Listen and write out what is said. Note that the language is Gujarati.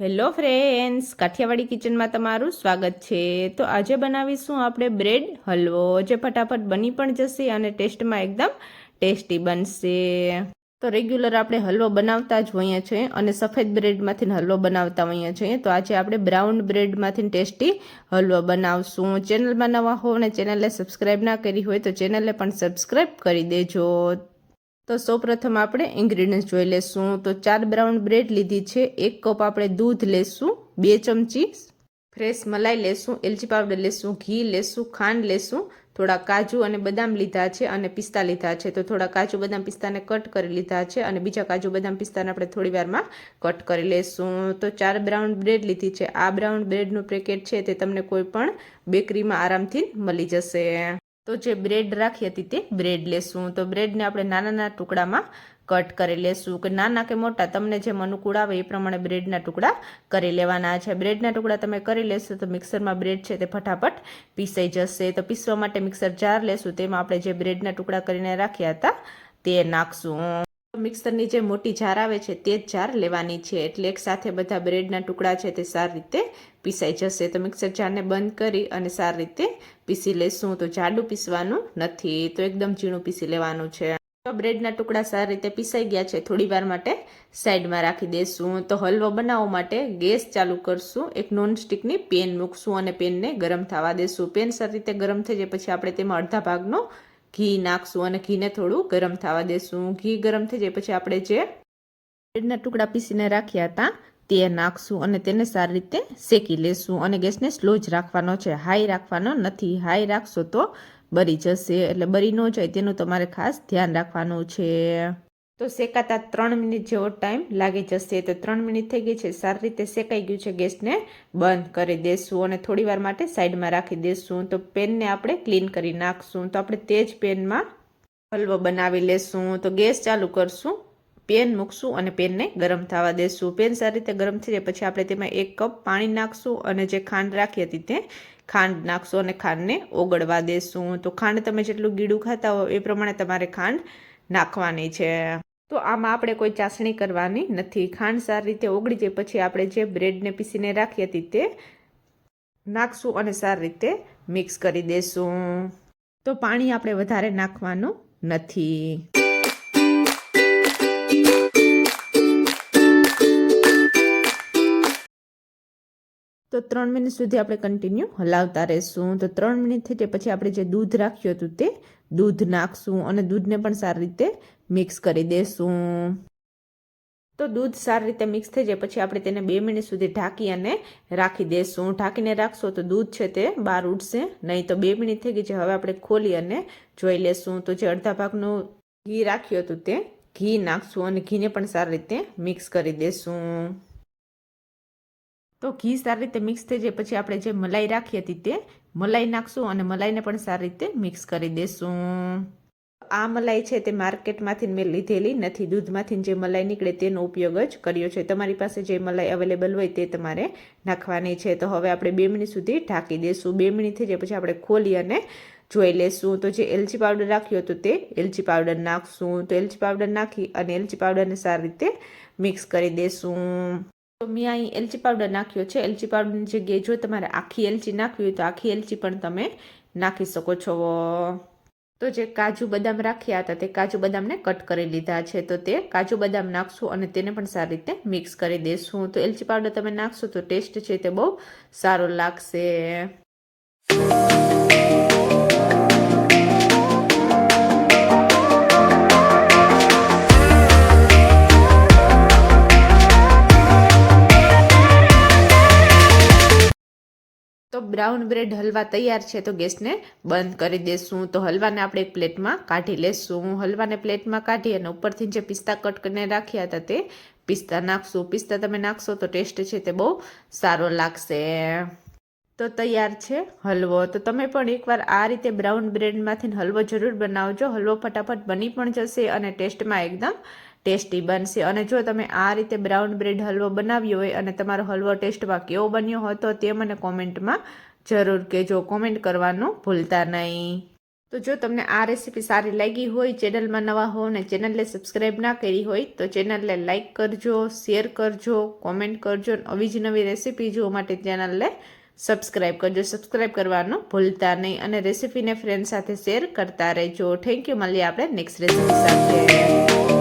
હેલો ફ્રેન્ડ્સ, કાઠિયાવાડી કિચનમાં તમારું સ્વાગત છે. તો આજે બનાવીશું આપણે બ્રેડ, હલવો. જે ફટાફટ બની પણ જશે અને ટેસ્ટમાં એકદમ ટેસ્ટી બનશે. તો રેગ્યુલર આપણે હલવો બનાવતા જ હોઈએ છીએ અને સફેદ બ્રેડમાંથી હલવો બનાવતા હોઈએ છીએ. તો આજે આપણે બ્રાઉન બ્રેડમાંથી ટેસ્ટી હલવો બનાવશું. ચેનલમાં નવા હો અને ચેનલને સબસ્ક્રાઈબ ના કરી હોય તો ચેનલને પણ સબસ્ક્રાઈબ કરી દેજો. તો સૌપ્રથમ આપણે ઇન્ગ્રીડિયન્ટ્સ જોઈ લેશું. તો ચાર બ્રાઉન બ્રેડ લીધી છે. એક કપ આપણે દૂધ લેશું. બે ચમચી ફ્રેશ મલાઈ લેશું. એલચી પાવડર લેશું. ઘી લેશું. ખાંડ લેશું. થોડા કાજુ અને બદામ લીધા છે અને પિસ્તા લીધા છે. તો થોડા કાજુ, બદામ, પિસ્તાને કટ કરી લીધા છે અને બીજા કાજુ, બદામ, પિસ્તાને આપણે થોડી વારમાં કટ કરી લેશું. તો ચાર બ્રાઉન બ્રેડ લીધી છે. આ બ્રાઉન બ્રેડનું પેકેટ છે તે તમને કોઈ પણ બેકરીમાં આરામથી મળી જશે. તો જે બ્રેડ રાખી હતી તે બ્રેડ લેશું. તો બ્રેડને આપણે નાના નાના ટુકડામાં કટ કરી લેશું. કે નાના કે મોટા, તમને જેમ અનુકૂળ આવે એ પ્રમાણે બ્રેડના ટુકડા કરી લેવાના છે. બ્રેડના ટુકડા તમે કરી લેશો તો મિક્સરમાં બ્રેડ છે તે ફટાફટ પીસાઈ જશે. તો પીસવા માટે મિક્સર જાર લેશું. તેમાં આપણે જે બ્રેડના ટુકડા કરીને રાખ્યા હતા તે નાખશું. મિક્સરની જે મોટી જાર આવે છે તે જ જાર લેવાની છે. એટલે એક સાથે બધા બ્રેડના ટુકડા છે તે સારી રીતે પીસાઈ જશે. તો મિક્સર જારને બંધ કરી અને સારી રીતે પીસી લેશું. તો જાડું પીસવાનું નથી. તો એકદમ ઝીણું પીસી લેવાનું છે. તો બ્રેડના ટુકડા સારી રીતે પીસાઈ ગયા છે. થોડી વાર માટે સાઈડમાં રાખી દેશું. તો હલવો બનાવવા માટે ગેસ ચાલુ કરશું. એક નોનસ્ટિકની પેન મૂકશું અને પેનને ગરમ થવા દેશું. પેન સારી રીતે ગરમ થઈ જાય પછી આપણે તેમાં અડધા ભાગનો ઘી નાખશું અને ઘીને થોડું ગરમ થવા દેશું. ઘી ગરમ થઈ જાય પછી આપણે જે બ્રેડના ટુકડા પીસીને રાખ્યા હતા તે નાખશું અને તેને સારી રીતે શેકી લેશું. અને ગેસને સ્લો જ રાખવાનો છે. હાઈ રાખવાનો નથી. હાઈ રાખશો તો બરી જશે. એટલે બરી ન જાય તેનું તમારે ખાસ ધ્યાન રાખવાનું છે. તો શેકાતા ત્રણ મિનિટ જેવો ટાઈમ લાગી જશે. તો ત્રણ મિનિટ થઈ ગઈ છે. સારી રીતે શેકાઈ ગયું છે ગેસને બંધ કરી દેશું અને થોડી વાર માટે સાઈડમાં રાખી દેશું. તો પેનને આપણે ક્લીન કરી નાખશું. તો આપણે તે જ પેનમાં હલવો બનાવી લેશું. તો ગેસ ચાલુ કરશું. પેન મૂકશું અને પેનને ગરમ થવા દેશું. પેન સારી રીતે ગરમ થઈ જાય પછી આપણે તેમાં એક કપ પાણી નાખશું અને જે ખાંડ રાખી હતી તે ખાંડ નાખશું અને ખાંડને ઓગળવા દેશું. તો ખાંડ તમે જેટલું ગીડું ખાતા હો એ પ્રમાણે તમારે ખાંડ નાખવાની છે. તો આમાં આપણે કોઈ ચાસણી કરવાની નથી. ખાંડ સારી રીતે ઓગળી જાય પછી આપણે જે બ્રેડને પીસીને રાખી હતી તે નાખશું અને સારી રીતે મિક્સ કરી દેશું. તો પાણી આપણે વધારે નાખવાનું નથી. તો ત્રણ મિનિટ સુધી આપણે કન્ટિન્યુ હલાવતા રહેશું. તો ત્રણ મિનિટ થઈ જાય પછી આપણે જે દૂધ રાખ્યું હતું તે દૂધ નાખશું અને દૂધને પણ સારી રીતે મિક્સ કરી દેશું. તો દૂધ સારી રીતે મિક્સ થઈ જાય, પછી આપણે તેને બે મિનિટ સુધી ઢાંકી અને રાખી દેશું. ઢાંકીને રાખશો તો દૂધ છે તે બહાર ઉડશે, નહીં તો બે મિનિટ થઈ ગઈ છે, હવે આપણે ખોલી અને જોઈ લેશું. તો જે અડધા ભાગનું ઘી રાખ્યું હતું તે ઘી નાખશું અને ઘીને પણ સારી રીતે મિક્સ કરી દેશું. તો ઘી સારી રીતે મિક્સ થઈ જાય, પછી આપણે જે મલાઈ રાખી હતી તે મલાઈ નાખશું અને મલાઈને પણ સારી રીતે મિક્સ કરી દેશું. આ મલાઈ છે તે માર્કેટમાંથી મેં લીધેલી નથી. દૂધમાંથી જે મલાઈ નીકળે તેનો ઉપયોગ જ કર્યો છે. તમારી પાસે જે મલાઈ અવેલેબલ હોય તે તમારે નાખવાની છે. તો હવે આપણે બે મિનિટ સુધી ઢાંકી દઈશું બે મિનિટ થઈ જાય પછી આપણે ખોલી અને જોઈ લેશું. તો જે એલચી પાવડર રાખ્યો હતો તે એલચી પાવડર નાખશું. તો એલચી પાવડર નાખી અને એલચી પાવડરને સારી રીતે મિક્સ કરી દેશું. તો મેં અહીં એલચી પાવડર નાખ્યો છે. એલચી પાવડરની જગ્યાએ જો તમારે આખી એલચી નાખવી હોય તો આખી એલચી પણ તમે નાખી શકો છો. તો જે કાજુ બદામ રાખ્યા હતા તે કાજુ બદામને કટ કરી લીધા છે. તો તે કાજુ બદામ નાખશું અને તેને પણ સારી રીતે મિક્સ કરી દેશું. તો એલચી પાવડર તમે નાખશો તો ટેસ્ટ છે તે બહુ સારો લાગશે. બ્રાઉન બ્રેડ હલવા તૈયાર છે, તો ગેસને બંધ કરી દેશું. તો હલવાને આપણે એક પ્લેટમાં કાઢી લેશું. હલવાને પ્લેટમાં કાઢી અને ઉપરથી જે પિસ્તા કટ કરીને રાખ્યા હતા તે પિસ્તા નાખશું. પિસ્તા તમે નાખશો તો ટેસ્ટ છે તે બહુ સારો લાગશે. તો તૈયાર છે હલવો. તો તમે પણ એકવાર આ રીતે બ્રાઉન બ્રેડમાંથી હલવો જરૂર બનાવજો. હલવો ફટાફટ બની પણ જશે અને ટેસ્ટમાં એકદમ ટેસ્ટી બનશે. અને જો તમે આ રીતે બ્રાઉન બ્રેડ હલવો બનાવ્યો હોય અને તમારો હલવો ટેસ્ટમાં કેવો બન્યો હતો તે મને કોમેન્ટમાં જરૂર કહેજો. કોમેન્ટ કરવાનું ભૂલતા નહીં. તો જો તમને આ રેસીપી સારી લાગી હોય, ચેનલમાં નવા હો અને ચેનલને સબસ્ક્રાઈબ ના કરી હોય, તો ચેનલને લાઇક કરજો, શેર કરજો, કોમેન્ટ કરજો આવી જ નવી રેસીપી જોવા માટે ચેનલને સબસ્ક્રાઈબ કરજો. સબસ્ક્રાઈબ કરવાનું ભૂલતા નહીં અને રેસીપીને ફ્રેન્ડ સાથે શેર કરતા રહેજો. થેન્ક યુ મળીએ આપણે નેક્સ્ટ રેસીપી સાથે.